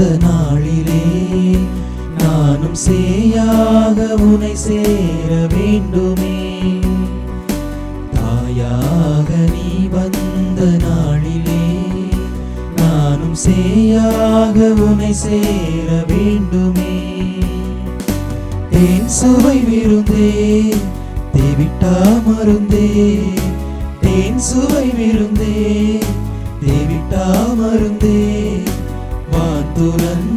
வந்த நாளிலே நானும் சேயாக உனை சேர வேண்டுமே. தாயாக நீ வந்த நாளிலே நானும் சேயாக உனை சேர வேண்டுமே. தேன் சுவை விருந்தே தேவிட்டா மருந்தே. தேன் சுவை விருந்தே தேவிட்டா மருந்தே. வான்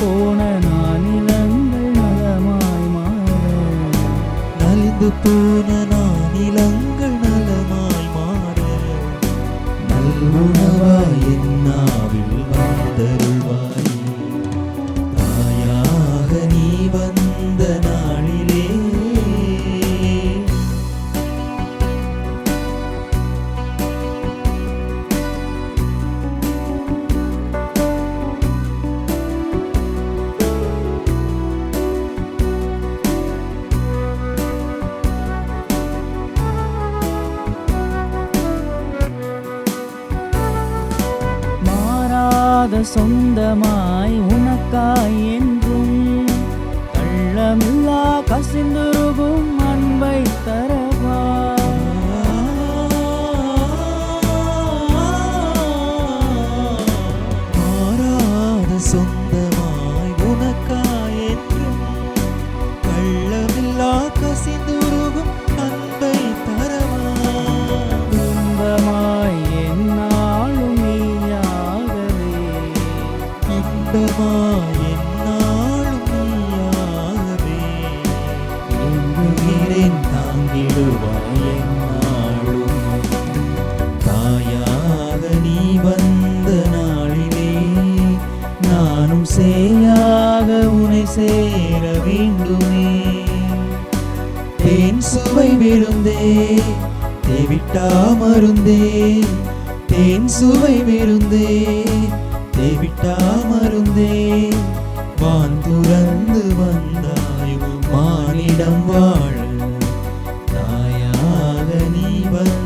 போன நானிலங்கள் நலமாய் மாற. நலிந்து போன நானிலங்கள் நலமாய் மாற. நல்லுணவாய் மாறாத சொந்தமாய் உனக்காய் என்றும் கள்ளமில்லா கசிந்துருகும் அன்பை தர உனை சேர வேண்டுமே. தேன் சுவை விருந்தே தேவிட்டா மருந்தே. தேன் சுவை விருந்தே தேவிட்டா மருந்தே. வான் துறந்து வந்தாயும் மானிடம் வாழ. தாயாக நீ வந்த